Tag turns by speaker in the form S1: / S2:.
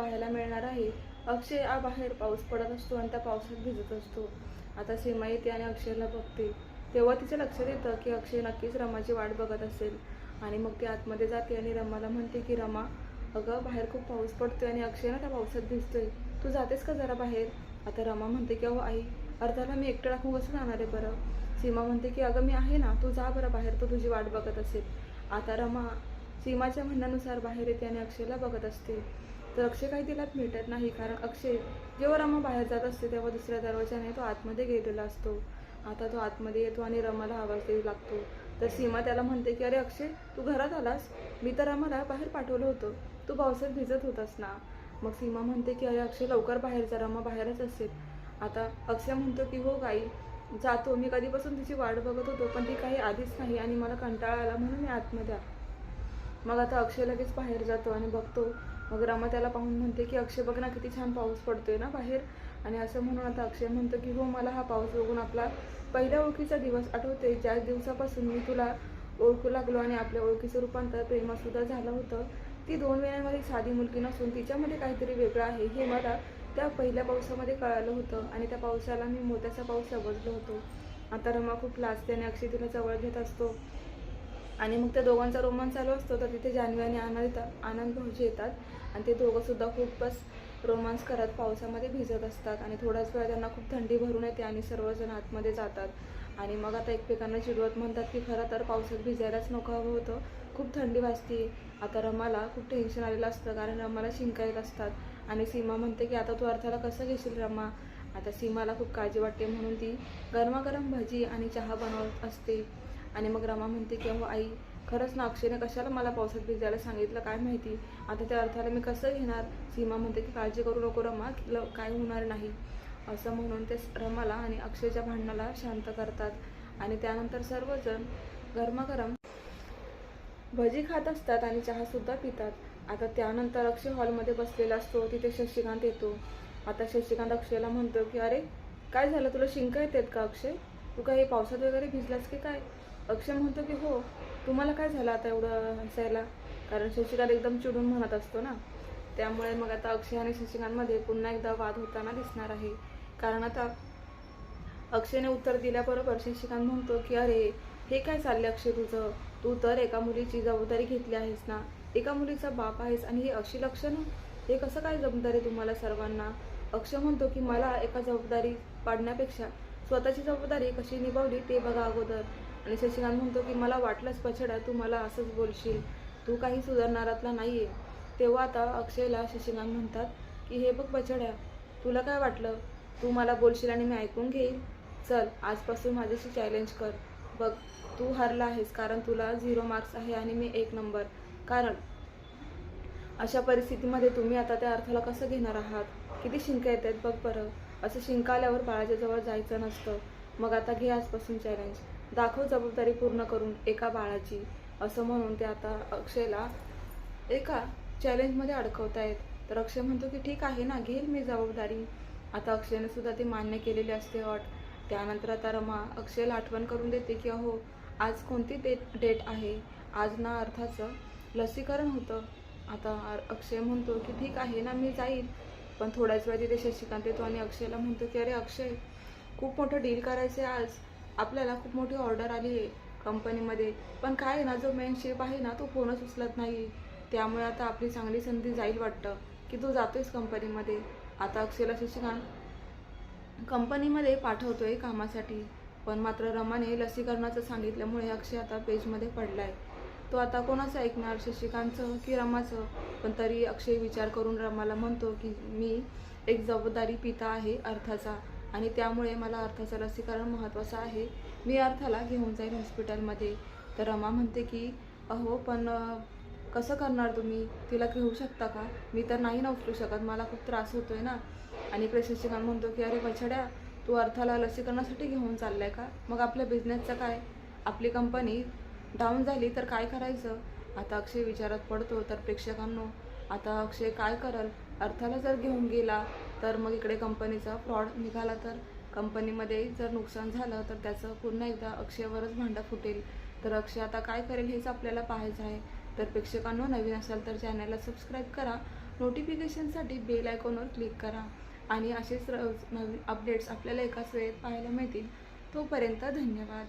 S1: पाहायला मिळणार आहे. अक्षय हा बाहेर पाऊस पडत असतो आणि त्या पावसात भिजत असतो. आता सीमा येते आणि अक्षयला बघते. तेव्हा तिच्या लक्षात येतं की अक्षय नक्कीच रमाची वाट बघत असेल. आणि मग ती आतमध्ये जाते आणि रमाला म्हणते की रमा अगं बाहेर खूप पाऊस पडतोय आणि अक्षय ना त्या पावसात भिजतोय. तू जातेस का जरा बाहेर? आता रमा म्हणते की अहो आई अर्थाला मी एकटं टाकून कसं जाणार आहे बरं? सीमा म्हणते की अगं मी आहे ना तू जा बरं बाहेर तो तुझी वाट बघत असेल. आता रमा सीमाच्या म्हणण्यानुसार बाहेर येते आणि अक्षयला बघत असते. तर अक्षय काही तिला भेटत नाही कारण अक्षय जेव्हा रमा बाहेर जात असते तेव्हा दुसऱ्या दरवाजाने तो आतमध्ये गेलेला असतो. आता तो आतमध्ये येतो आणि रमाला आवाज देऊ लागतो. तर सीमा त्याला म्हणते की अरे अक्षय तू घरात आलास? मी तर रमाला बाहेर पाठवलं होतं. तू पावसात भिजत होतास ना? मग सीमा म्हणते की अरे अक्षय लवकर बाहेर जा. रमा बाहेरच असेल. आता अक्षय म्हणतो की हो गाई जातो. मी कधीपासून तिची वाट बघत होतो पण ती काही आधीच नाही आणि मला कंटाळा आला म्हणून मी आतमध्ये मग आता अक्षय लगेच बाहेर जातो आणि बघतो मग रमा त्याला पाहून म्हणते की अक्षय बघ ना किती छान पाऊस पडतोय ना बाहेर. आणि असं म्हणून आता अक्षय म्हणतो की हो मला हा पाऊस बघून आपला पहिल्या ओळखीचा दिवस आठवते ज्या दिवसापासून मी तुला ओळखू लागलो आणि आपल्या ओळखीचं रूपांतर प्रेमातसुद्धा झालं होतं ती दोन वेळांमध्ये साधी मुलगी नसून तिच्यामध्ये काहीतरी वेगळं आहे हे मला त्या पहिल्या पावसामध्ये कळालं होतं आणि त्या पावसाला मी मोत्याचा पाऊस समजलो होतो. आता रमा खूप लाजते आणि अक्षय तिला जवळ घेत असतो. आणि मग त्या दोघांचा रोमांस चालू असतो तर तिथे जान्हवी आणि आनंद येतात आनंद भाऊजी येतात. आणि ते दोघंसुद्धा खूपच रोमांस करत पावसामध्ये भिजत असतात आणि थोड्याच वेळा त्यांना खूप थंडी भरून येते आणि सर्वजण आतमध्ये जातात. आणि मग आता एकमेकांना चिडवत म्हणतात की खरं तर पावसात भिजायलाच नको हवं होतं. खूप थंडी वाजते. आता रमाला खूप टेन्शन आलेलं असतं कारण रमाला शिंका येत असतात. आणि सीमा म्हणते की आता तू अर्थाला कसं घेशील रमा? आता सीमाला खूप काळजी वाटते म्हणून ती गरमागरम भजी आणि चहा बनवत असते. आणि मग रमा म्हणते की अहो आई खरंच ना अक्षयने कशाला मला पावसात भिजायला सांगितलं? काय माहिती? आता त्या अर्थाला मी कसं घेणार? सीमा म्हणते की काळजी करू नको रमा काय होणार नाही. असं म्हणून ते रमाला आणि अक्षयच्या भांडणाला शांत करतात. आणि त्यानंतर सर्वजण गरमागरम भजी खात असतात आणि चहासुद्धा पितात. आता त्यानंतर अक्षय हॉलमध्ये बसलेला असतो तिथे शशिकांत येतो. आता शशिकांत अक्षयला म्हणतो की अरे काय झालं? तुला शिंका येतात का अक्षय? तू काही पावसात वगैरे भिजलास की काय? अक्षय म्हणतो की हो तुम्हाला काय झालं आता एवढं हसायला? कारण शशिकांत एकदम चिडून म्हणत असतो ना. त्यामुळे मग आता अक्षय आणि शशिकांतमध्ये पुन्हा एकदा वाद होताना दिसणार आहे. कारण आता अक्षयने उत्तर दिल्याबरोबर शशिकांत म्हणतो की अरे हे काय चालले अक्षय तुझं? तू तर एका मुलीची जबाबदारी घेतली आहेस ना. एका मुलीचा बाप आहेस आणि हे अशी लक्षणं? हे कसं काय जबाबदारी तुम्हाला सर्वांना? अक्षय म्हणतो की मला एका जबाबदारी पाडण्यापेक्षा स्वतःची जबाबदारी कशी निभावली ते बघा अगोदर. आणि शशिकांत म्हणतो की मला वाटलंच पछडा तू मला असंच बोलशील. तू काही सुधारणारातला नाही आहे तेव्हा आता अक्षयला शशिकांत म्हणतात की हे बघ पछड्या तुला काय वाटलं? तू मला बोलशील आणि मी ऐकून घेईल. चल आजपासून माझ्याशी चॅलेंज कर. बघ तू हरला आहेस कारण तुला झिरो मार्क्स आहे आणि मी एक नंबर कारण अशा परिस्थितीमध्ये तुम्ही आता त्या अर्थाला कसं घेणार आहात? किती शिंका येत आहेत बघ बरं. असं शिंका आल्यावर बाळाच्या जवळ जायचं नसतं. मग आता घे आजपासून चॅलेंज दाखव जबाबदारी पूर्ण करून एका बाळाची असं म्हणून ते आता अक्षयला एका चॅलेंजमध्ये अडकवतायत तर अक्षय म्हणतो की ठीक आहे ना घेईल मी जबाबदारी. आता अक्षयने सुद्धा ती मान्य केलेली असते अट त्यानंतर आता रमा अक्षयला आठवण करून देते की अहो आज कोणती डेट डेट आहे? आज ना अर्थाचं लसीकरण होतं. आता अक्षय म्हणतो की ठीक आहे ना मी जाईल. पण थोड्याच वेळ तिथे शशिकांत येतो आणि अक्षयला म्हणतो की अरे अक्षय खूप मोठं डील करायचं आहे आज. आपल्याला खूप मोठी ऑर्डर आली आहे कंपनीमध्ये पण काय आहे ना जो मेन शेप आहे ना तो फोनच उचलत नाही. त्यामुळे आता आपली चांगली संधी जाईल वाटतं की तू जातोयस कंपनीमध्ये आता अक्षयला शशिकांत कंपनीमध्ये पाठवतो आहे कामासाठी. पण मात्र रमाने लसीकरणाचं सांगितल्यामुळे अक्षय आता पेजमध्ये पडला आहे तो आता कोणाचं ऐकणार शशिकांतचं की रमाचं? पण तरी अक्षय विचार करून रमाला म्हणतो की मी एक जबाबदारी पिता आहे अर्थाचा. आणि त्यामुळे मला अर्थाचं लसीकरण महत्त्वाचं आहे. मी अर्थाला घेऊन जाईन हॉस्पिटलमध्ये. तर रमा म्हणते की अहो पण कसं करणार तुम्ही? तिला घेऊ शकता का? मी तर नाही ना उचलू शकत. मला खूप त्रास होतो आहे ना. आणि इकडे म्हणतो की अरे बछड्या तू अर्थाला लसीकरणासाठी घेऊन चाललाय का? मग आपल्या बिझनेसचं काय? आपली कंपनी डाऊन झाली तर काय करायचं? आता अक्षय विचारात पडतो. तर प्रेक्षकांनो आता अक्षय काय करल? अर्थाला जर घेऊन गेला तर मग इकडे कंपनीचा फ्रॉड निघाला तर कंपनीमध्ये जर नुकसान झालं तर त्याचं पुन्हा एकदा अक्षयवरच भांडं फुटेल. तर अक्षय आता काय करेल हेच आपल्याला पाहायचं आहे. तर प्रेक्षकांनो नवीन असाल तर चॅनलला सबस्क्राईब करा. नोटिफिकेशनसाठी बेल आयकॉनवर क्लिक करा. आणि असेच र- नवीन अपडेट्स आपल्याला एकाच वेळेत पाहायला मिळतील. तोपर्यंत धन्यवाद.